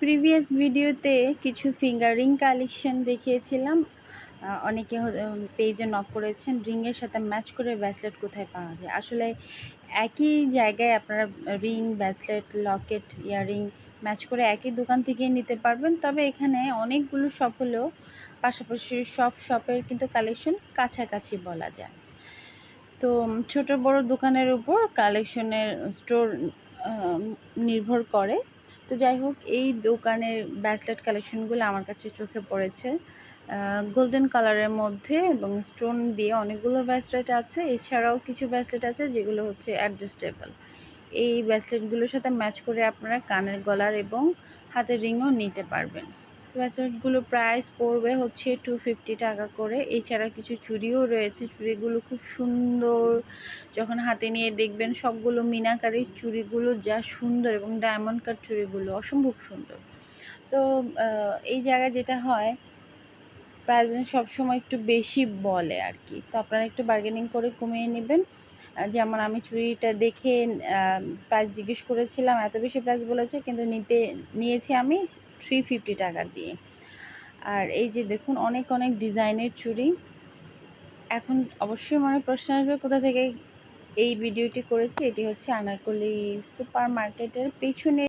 Previous ভিডিওতে কিছু fingering collection দেখিয়েছিলাম। অনেকে পেজে নক করেছেন রিংয়ের সাথে ম্যাচ করে ব্যাসলেট কোথায় পাওয়া যায়। আসলে একই জায়গায় আপনারা ring bracelet locket earring match করে একই দোকান থেকে নিতে পারবেন। তবে এখানে অনেকগুলো শপ হলেও পাশাপাশি সব শপের কিন্তু কালেকশন কাছাকাছি বলা যায়। তো ছোট বড় দোকানের উপর কালেকশনের স্টোর নির্ভর করে। তো যাই হোক, এই দোকানের ব্যাসলেট কালেকশনগুলো আমার কাছে চোখে পড়েছে। গোল্ডেন কালারের মধ্যে এবং স্টোন দিয়ে অনেকগুলো ব্যাসলেট আছে। এছাড়াও কিছু ব্যাসলেট আছে যেগুলো হচ্ছে অ্যাডজাস্টেবল এই ব্যাসলেটগুলোর সাথে ম্যাচ করে আপনারা কানের গলার এবং হাতের রিংও নিতে পারবেন। ব্যাসলেটগুলো প্রাইস পড়বে হচ্ছে টু ফিফটি টাকা করে। এছাড়া কিছু চুড়িও রয়েছে। চুড়িগুলো খুব সুন্দর। যখন হাতে নিয়ে দেখবেন সবগুলো মিনাকারির চুড়িগুলো যা সুন্দর এবং ডায়মন্ড কাট চুড়িগুলো, অসম্ভব সুন্দর। তো এই জায়গায় যেটা হয় প্রাইস সবসময় একটু বেশি বলে আর কি। তো আপনারা একটু বার্গেনিং করে কমিয়ে নেবেন। যেমন আমি চুড়িটা দেখে প্রাইস জিজ্ঞেস করেছিলাম, এত বেশি প্রাইস বলেছে, কিন্তু নিতে, নিয়েছি আমি। থ্রি ফিফটি টাকা দিয়ে। আর এই যে দেখুন, অনেক অনেক ডিজাইনের চুড়ি। এখন অবশ্যই মনে প্রশ্ন আসবে কোথা থেকে এই ভিডিওটি করেছি। এটি হচ্ছে আনারকলি সুপার মার্কেটের পেছনে